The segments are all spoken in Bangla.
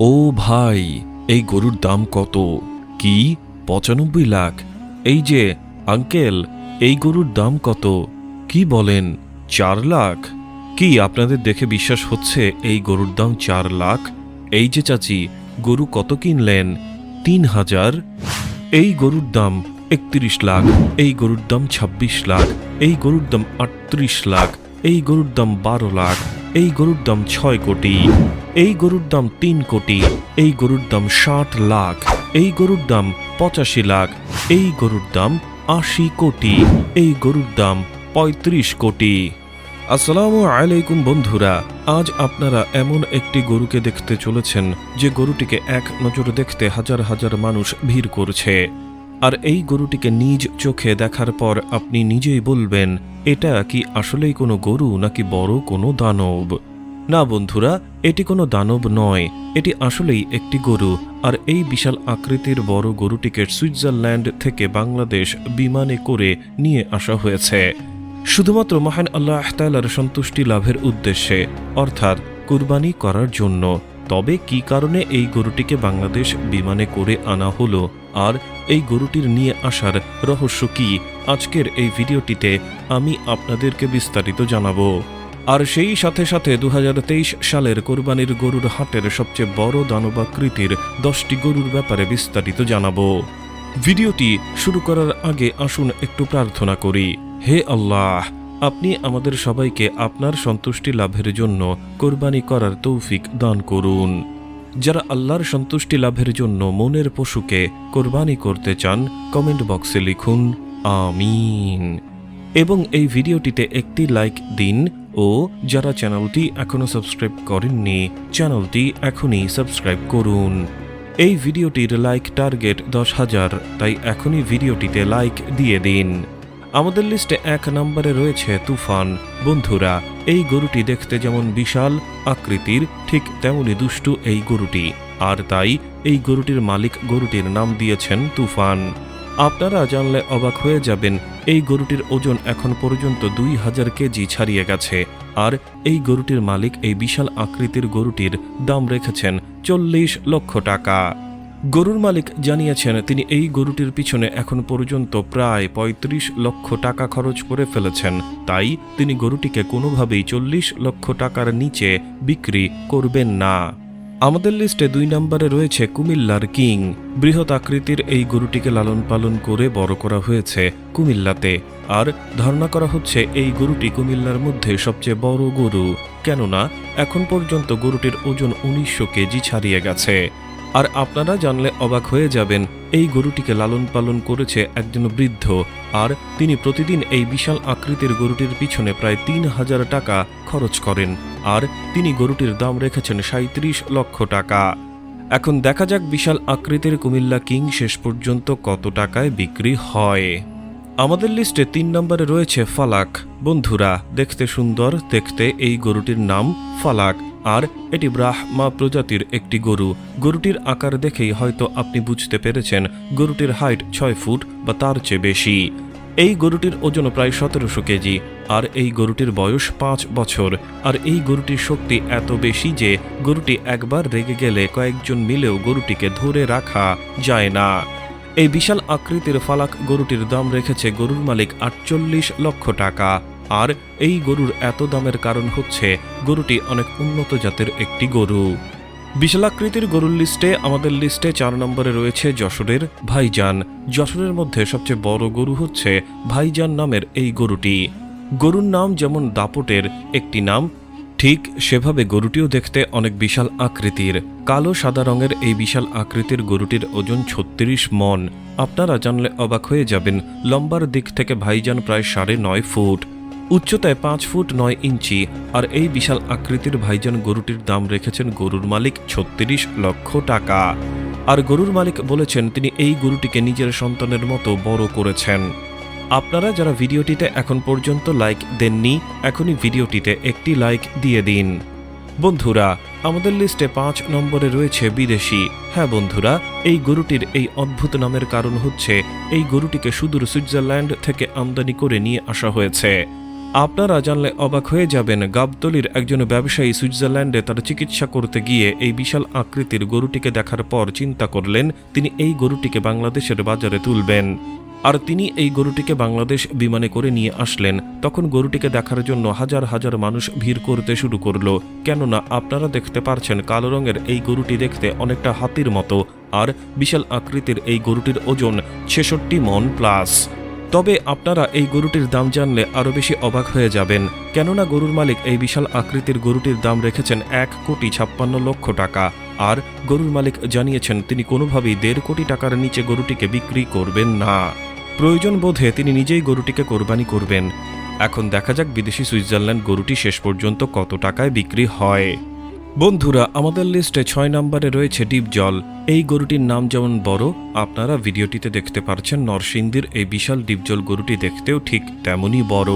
ও ভাই, এই গরুর দাম কত? কি? পঁচানব্বই লাখ। এই যে, আঙ্কেল, এই গরুর দাম কত? কি বলেন, চার লাখ? কি আপনাদের দেখে বিশ্বাস হচ্ছে এই গরুর দাম চার লাখ? এই যে চাচি, গরু কত কিনলেন? তিন হাজার। এই গরুর দাম একত্রিশ লাখ, এই গরুর দাম ছাব্বিশ লাখ, এই গরুর দাম আটত্রিশ লাখ, এই গরুর দাম বারো লাখ। এই গরুর দাম ছয় কোটি, এই গরুর দাম তিন কোটি, এই গরুর দাম ষাট লাখ, এই গরুর দাম পঁচাশি লাখ, এই গরুর দাম আশি কোটি, এই গরুর দাম পঁয়ত্রিশ কোটি। আসসালামু আলাইকুম বন্ধুরা, আজ আপনারা এমন একটি গরুকে দেখতে চলেছেন যে গরুটিকে এক নজরে দেখতে হাজার হাজার মানুষ ভিড় করছে। আর এই গরুটিকে নিজ চোখে দেখার পর আপনি নিজেই বলবেন, এটা কি আসলেই কোনো গরু নাকি বড় কোনো দানব? না বন্ধুরা, এটি কোনো দানব নয়, এটি আসলেই একটি গরু, আর এই বিশাল আকৃতির বড় গরুটিকে সুইজারল্যান্ড থেকে বাংলাদেশ বিমানে করে নিয়ে আসা হয়েছে। শুধুমাত্র মহান আল্লাহ তালার সন্তুষ্টি লাভের উদ্দেশ্যে, অর্থাৎ কুরবানি করার জন্য। তবে কি কারণে এই গরুটিকে বাংলাদেশ বিমানে করে আনা হলো? আর এই গরুটির নিয়ে আসার রহস্য কি? আজকের এই ভিডিওটিতে আমি আপনাদেরকে বিস্তারিত জানাব। আর সেই সাথে সাথে দু হাজার তেইশ সালের কোরবানির গরুর হাটের সবচেয়ে বড় দানবাকৃতির দশটি গরুর ব্যাপারে বিস্তারিত জানাব। ভিডিওটি শুরু করার আগে আসুন একটু প্রার্থনা করি। হে আল্লাহ আপনি আমাদের সবাইকে আপনার সন্তুষ্টি লাভের জন্য কোরবানি করার তৌফিক দান করুন। যারা আল্লাহর সন্তুষ্টি লাভের জন্য মনের পশুকে কোরবানি করতে চান, কমেন্ট বক্সে লিখুন, আমিন। এবং এই ভিডিওটিতে একটি লাইক দিন ও যারা চ্যানেলটি এখনও সাবস্ক্রাইব করেননি, চ্যানেলটি এখনই সাবস্ক্রাইব করুন। এই ভিডিওটির লাইক টার্গেট দশ হাজার, তাই এখনই ভিডিওটিতে লাইক দিয়ে দিন। আমাদের লিস্টে এক নম্বরে রয়েছে তুফান। বন্ধুরা, এই গরুটি দেখতে যেমন বিশাল, আকৃতির, ঠিক তেমনি দুষ্টু এই গরুটি। আর তাই এই গরুটির মালিক গরুটির নাম দিয়েছেন তুফান। আপনারা জানলে অবাক হয়ে যাবেন, এই গরুটির ওজন এখন পর্যন্ত দুই হাজার কেজি ছাড়িয়ে গেছে। আর এই গরুটির মালিক এই বিশাল আকৃতির গরুটির দাম রেখেছেন চল্লিশ লক্ষ টাকা। গরুর মালিক জানিয়েছেন, তিনি এই গরুটির পিছনে এখন পর্যন্ত প্রায় ৩৫ লক্ষ টাকা খরচ করে ফেলেছেন। তাই তিনি গরুটিকে কোনোভাবেই চল্লিশ লক্ষ টাকার নিচে বিক্রি করবেন না। আমাদের লিস্টে দুই নম্বরে রয়েছে কুমিল্লার কিং। বৃহৎ আকৃতির এই গরুটিকে লালন পালন করে বড় করা হয়েছে কুমিল্লাতে। আর ধারণা করা হচ্ছে, এই গরুটি কুমিল্লার মধ্যে সবচেয়ে বড় গরু। কেননা, এখন পর্যন্ত গরুটির ওজন উনিশশো কেজি ছাড়িয়ে গেছে। আর আপনারা জানলে অবাক হয়ে যাবেন, এই গরুটিকে লালন পালন করেছে একজন বৃদ্ধ, আর তিনি প্রতিদিন এই বিশাল আকৃতির গরুটির পিছনে প্রায় তিন হাজার টাকা খরচ করেন, আর তিনি গরুটির দাম রেখেছেন সাঁত্রিশ লক্ষ টাকা। এখন দেখা যাক বিশাল আকৃতির কুমিল্লা কিং শেষ পর্যন্ত কত টাকায় বিক্রি হয়। আমাদের লিস্টে তিন নম্বরে রয়েছে ফালাক। বন্ধুরা, দেখতে সুন্দর, দেখতে এই গরুটির নাম ফালাক। আর এটি ব্রাহ্মা প্রজাতির একটি গরু। গরুটির আকার দেখেই হয়তো আপনি বুঝতে পেরেছেন, গরুটির হাইট ছয় ফুট বা তার চেয়ে বেশি। এই গরুটির ওজন প্রায় সতেরোশো কেজি, আর এই গরুটির বয়স পাঁচ বছর। আর এই গরুটির শক্তি এত বেশি যে গরুটি একবার রেগে গেলে কয়েকজন মিলেও গরুটিকে ধরে রাখা যায় না। এই বিশাল আকৃতির ফালাক গরুটির দাম রেখেছে গরুর মালিক আটচল্লিশ লক্ষ টাকা। আর এই গরুর এত দামের কারণ হচ্ছে গরুটি অনেক উন্নত জাতের একটি গরু। বিশালাকৃতির গরুর লিস্টে আমাদের লিস্টে চার নম্বরে রয়েছে যশোরের ভাইজান। যশোরের মধ্যে সবচেয়ে বড় গরু হচ্ছে ভাইজান নামের এই গরুটি। গরুর নাম যেমন দাপটের একটি নাম, ঠিক সেভাবে গরুটিও দেখতে অনেক বিশাল আকৃতির। কালো সাদা রঙের এই বিশাল আকৃতির গরুটির ওজন ছত্রিশ মন। আপনারা জানলে অবাক হয়ে যাবেন, লম্বার দিক থেকে ভাইজান প্রায় সাড়ে নয় ফুট। উচ্চতায় পাঁচ ফুট নয় ইঞ্চি, আর এই বিশাল আকৃতির ভাইজান গরুটির দাম রেখেছেন গরুর মালিক ছত্রিশ লক্ষ টাকা। আর গরুর মালিক বলেছেন, তিনি এই গরুটিকে নিজের সন্তানের মতো বড় করেছেন। আপনারা যারা ভিডিওটিতে এখন পর্যন্ত লাইক দেননি, এখনই ভিডিওটিতে একটি লাইক দিয়ে দিন। বন্ধুরা, আমাদের লিস্টে পাঁচ নম্বরে রয়েছে বিদেশি। হ্যাঁ বন্ধুরা, এই গরুটির এই অদ্ভুত নামের কারণ হচ্ছে, এই গরুটিকে সুদূর সুইজারল্যান্ড থেকে আমদানি করে নিয়ে আসা হয়েছে। আপনারা জানলে অবাক হয়ে যাবেন, গাবতলির একজন ব্যবসায়ী সুইজারল্যান্ডে তার চিকিৎসা করতে গিয়ে এই বিশাল আকৃতির গরুটিকে দেখার পর চিন্তা করলেন, তিনি এই গরুটিকে বাংলাদেশের বাজারে তুলবেন। আর তিনি এই গরুটিকে বাংলাদেশ বিমানে করে নিয়ে আসলেন। তখন গরুটিকে দেখার জন্য হাজার হাজার মানুষ ভিড় করতে শুরু করল। কেননা আপনারা দেখতে পারছেন, কালো রঙের এই গরুটি দেখতে অনেকটা হাতির মতো। আর বিশাল আকৃতির এই গরুটির ওজন ছেষট্টি মন প্লাস। তবে আপনারা এই গরুটির দাম জানলে আরও বেশি অবাক হয়ে যাবেন। কেননা গরুর মালিক এই বিশাল আকৃতির গরুটির দাম রেখেছেন এক কোটি ছাপ্পান্ন লক্ষ টাকা। আর গরুর মালিক জানিয়েছেন, তিনি কোনোভাবেই দেড় কোটি টাকার নিচে গরুটিকে বিক্রি করবেন না। প্রয়োজন বোধে তিনি নিজেই গরুটিকে কোরবানি করবেন। এখন দেখা যাক বিদেশি সুইজারল্যান্ড গরুটি শেষ পর্যন্ত কত টাকায় বিক্রি হয়। বন্ধুরা, আমাদের লিস্টে ছয় নম্বরে রয়েছে ডিপ জল। এই গরুটির নাম যেমন বড়, আপনারা ভিডিওটিতে দেখতে পারছেন নরসিংদীর এই বিশাল ডিপজল গরুটি দেখতেও ঠিক তেমনই বড়।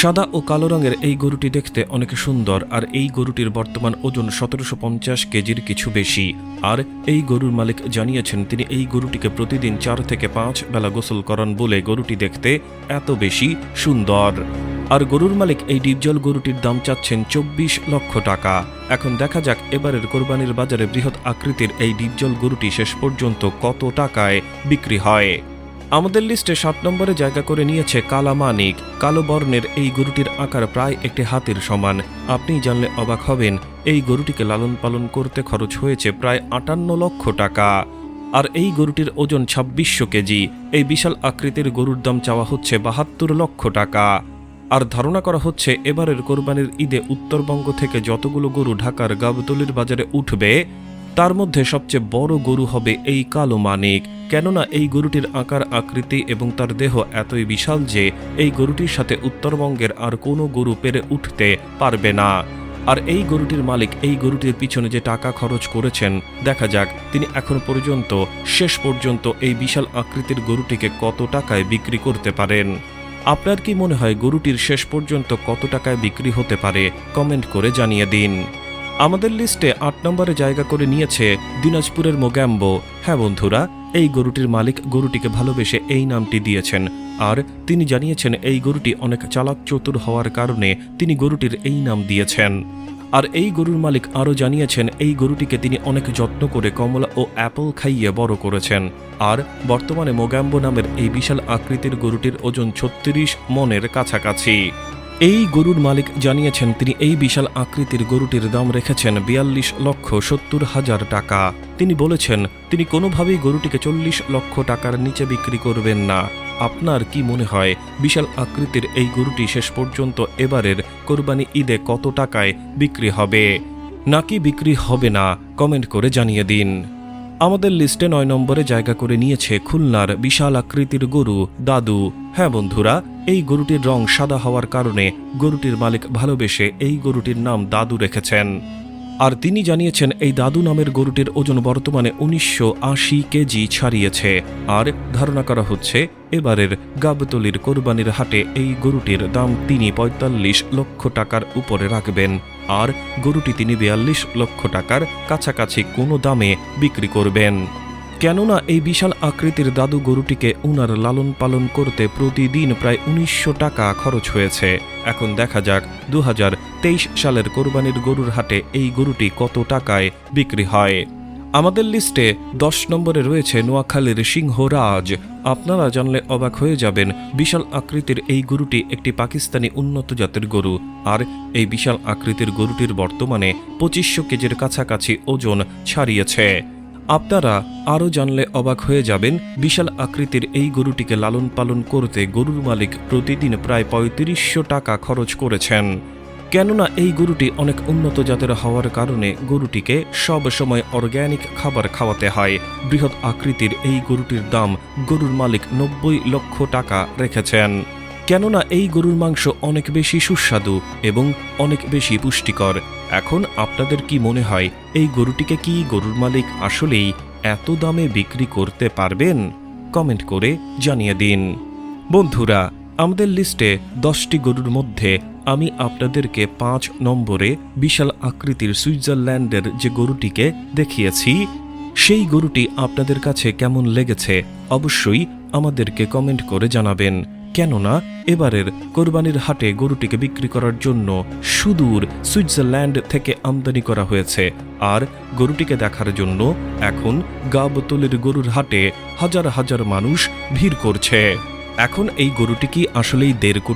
সাদা ও কালো রঙের এই গরুটি দেখতে অনেক সুন্দর, আর এই গরুটির বর্তমান ওজন সতেরোশো পঞ্চাশ কেজির কিছু বেশি। আর এই গরুর মালিক জানিয়েছেন, তিনি এই গরুটিকে প্রতিদিন চার থেকে পাঁচ বেলা গোসল করান বলে গরুটি দেখতে এত বেশি সুন্দর। আর গরুর মালিক এই ডিপজল গরুটির দাম চাচ্ছেন চব্বিশ লক্ষ টাকা। এখন দেখা যাক এবারের কোরবানির বাজারে বৃহৎ আকৃতির এই ডিপজল গরুটি শেষ পর্যন্ত কত টাকায় বিক্রি হয়। আমাদের লিস্টে সাত নম্বরে জায়গা করে নিয়েছে কালা মানিক। কালো বর্ণের এই গরুটির আকার প্রায় একটি হাতের সমান। আপনি জানলে অবাক হবেন, এই গরুটিকে লালন পালন করতে খরচ হয়েছে প্রায় আটান্ন লক্ষ টাকা। আর এই গরুটির ওজন ছাব্বিশশো কেজি। এই বিশাল আকৃতির গরুর দাম চাওয়া হচ্ছে বাহাত্তর লক্ষ টাকা। আর ধারণা করা হচ্ছে এবারের কোরবানির ঈদে উত্তরবঙ্গ থেকে যতগুলো গরু ঢাকার গাবতলির বাজারে উঠবে, তার মধ্যে সবচেয়ে বড় গরু হবে এই কালো মানিক। কেননা এই গরুটির আকার, আকৃতি এবং তার দেহ এতই বিশাল যে এই গরুটির সাথে উত্তরবঙ্গের আর কোনো গরু পেরে উঠতে পারবে না। আর এই গরুটির মালিক এই গরুটির পিছনে যে টাকা খরচ করেছেন, দেখা যাক তিনি এখন পর্যন্ত, শেষ পর্যন্ত এই বিশাল আকৃতির গরুটিকে কত টাকায় বিক্রি করতে পারেন। আপনার কি মনে হয় গরুটির শেষ পর্যন্ত কত টাকায় বিক্রি হতে পারে? কমেন্ট করে জানিয়ে দিন। আমাদের লিস্টে আট নম্বরে জায়গা করে নিয়েছে দিনাজপুরের মোগ্যাম্বো। হ্যাঁ বন্ধুরা, এই গরুটির মালিক গরুটিকে ভালোবেসে এই নামটি দিয়েছেন। আর তিনি জানিয়েছেন এই গরুটি অনেক চালাক চতুর হওয়ার কারণে তিনি গরুটির এই নাম দিয়েছেন। আর এই গরুর মালিক আরও জানিয়েছেন, এই গরুটিকে তিনি অনেক যত্ন করে কমলা ও অ্যাপল খাইয়ে বড় করেছেন। আর বর্তমানে মোগ্যাম্বো নামের এই বিশাল আকৃতির গরুটির ওজন ছত্রিশ মনের কাছাকাছি। এই গরুর মালিক জানিয়েছেন, তিনি এই বিশাল আকৃতির গরুটির দাম রেখেছেন বিয়াল্লিশ লক্ষ সত্তর হাজার টাকা। তিনি বলেছেন, তিনি কোনোভাবেই গরুটিকে চল্লিশ লক্ষ টাকার নিচে বিক্রি করবেন না। আপনার কি মনে হয় বিশাল আকৃতির এই গরুটি শেষ পর্যন্ত এবারের কোরবানি ঈদে কত টাকায় বিক্রি হবে? নাকি বিক্রি হবে না? কমেন্ট করে জানিয়ে দিন। আমাদের লিস্টে নয় নম্বরে জায়গা করে নিয়েছে খুলনার বিশাল আকৃতির গরু, দাদু। হ্যাঁ বন্ধুরা, এই গরুটির রং সাদা হওয়ার কারণে গরুটির মালিক ভালোবেসে এই গরুটির নাম দাদু রেখেছেন। আর তিনি জানিয়েছেন, এই দাদু নামের গরুটির ওজন বর্তমানে উনিশশো আশি কেজি ছাড়িয়েছে। আর ধারণা করা হচ্ছে, এবারের গাবতলির কোরবানির হাটে এই গরুটির দাম তিনি পঁয়তাল্লিশ লক্ষ টাকার উপরে রাখবেন। আর গরুটি তিনি বিয়াল্লিশ লক্ষ টাকার কাছাকাছি কোনো দামে বিক্রি করবেন। কেননা এই বিশাল আকৃতির দাদু গরুটিকে উনার লালন পালন করতে প্রতিদিন প্রায় উনিশশো টাকা খরচ হয়েছে। এখন দেখা যাক দু হাজার তেইশ সালের কোরবানির গরুর হাটে এই গরুটি কত টাকায় বিক্রি হয়। আমাদের লিস্টে দশ নম্বরে রয়েছে নোয়াখালীর সিংহরাজ। আপনারা জানলে অবাক হয়ে যাবেন, বিশাল আকৃতির এই গরুটি একটি পাকিস্তানি উন্নত জাতের গরু। আর এই বিশাল আকৃতির গরুটির বর্তমানে পঁচিশশো কেজির কাছাকাছি ওজন ছাড়িয়েছে। আপনারা আরও জানলে অবাক হয়ে যাবেন, বিশাল আকৃতির এই গরুটিকে লালন পালন করতে গরুর মালিক প্রতিদিন প্রায় পঁয়ত্রিশশো টাকা খরচ করেছেন। কেননা এই গরুটি অনেক উন্নত জাতের হওয়ার কারণে গরুটিকে সব সময় অর্গ্যানিক খাবার খাওয়াতে হয়। বৃহৎ আকৃতির এই গরুটির দাম গরুর মালিক নব্বই লক্ষ টাকা রেখেছেন। কেননা এই গরুর মাংস অনেক বেশি সুস্বাদু এবং অনেক বেশি পুষ্টিকর। এখন আপনাদের কি মনে হয়, এই গরুটিকে কি গরুর মালিক আসলেই এত দামে বিক্রি করতে পারবেন? কমেন্ট করে জানিয়ে দিন। বন্ধুরা, আমাদের লিস্টে দশটি গরুর মধ্যে আমি আপনাদেরকে পাঁচ নম্বরে বিশাল আকৃতির সুইজারল্যান্ডের যে গরুটিকে দেখিয়েছি, সেই গরুটি আপনাদের কাছে কেমন লেগেছে অবশ্যই আমাদেরকে কমেন্ট করে জানাবেন। কেননা এবারের কোরবানির হাটে গরুটিকে বিক্রি করার জন্য সুদূর সুইজারল্যান্ড থেকে আমদানি করা হয়েছে। আর গরুটিকে দেখার জন্য এখন গাবতলের গরুর হাটে হাজার হাজার মানুষ ভিড় করছে। এখন এই গরুটি কি আসলেই দেড়